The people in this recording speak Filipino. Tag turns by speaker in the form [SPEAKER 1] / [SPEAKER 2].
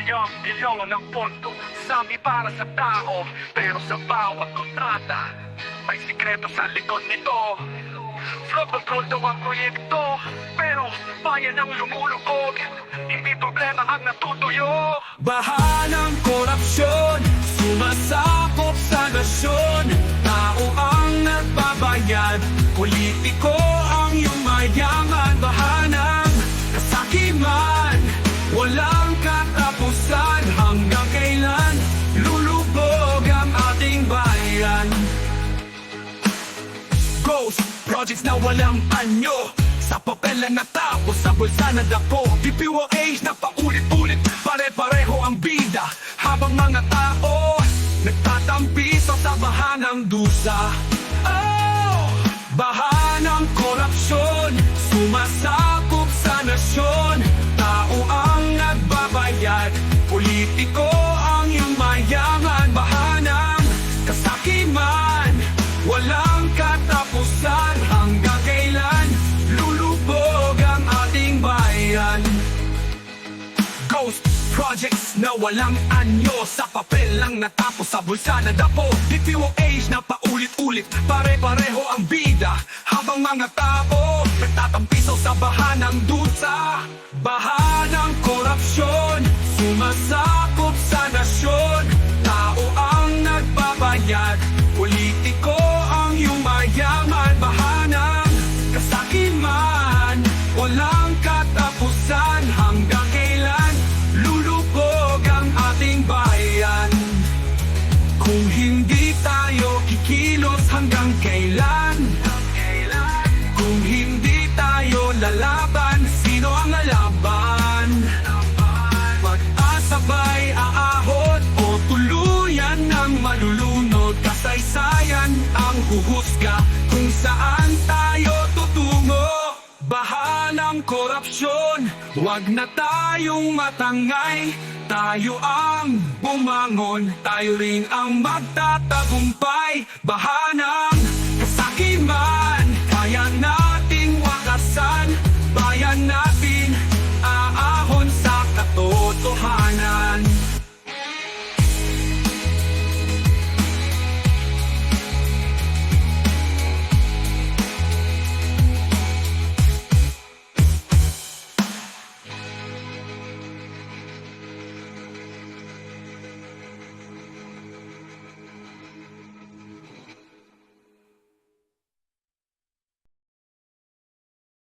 [SPEAKER 1] Bilyon-bilyon ng pondo Sami para sa tao. Pero sa bawat kontrata May sikreto sa likod nito. Flow control daw ang proyekto Pero bayan ang lumulubog Hindi problema ang natutuyo.
[SPEAKER 2] Baha ng korupsyon Sumasakop sa nasyon. Tao ang nagbabayad Politiko Projects na walang anyo. Sa papel lang natapos Sa bulsa na dako DPWH na paulit-ulit Pare-pareho ang bida. Habang mga tao Nagtatampiso sa baha ng dusa. Oh! Baha ng korupsyon Sumasakop sa nasyon. Tao ang nagbabayad Politiko projects na walang anyo. Sa papel lang natapos sa bulsa na dapo DPWH na paulit-ulit Pare-pareho ang bida. Habang mga tao Nagtatampiso sa baha ng dusa. Baha ng korupsyon Sumasakop sa nasyon. Tao ang nagbabayad ang huhusga Kung saan tayo tutungo. Baha ng korupsyon Huwag na tayong matangay. Tayo ang bumangon Tayo rin ang magtatagumpay. Baha ng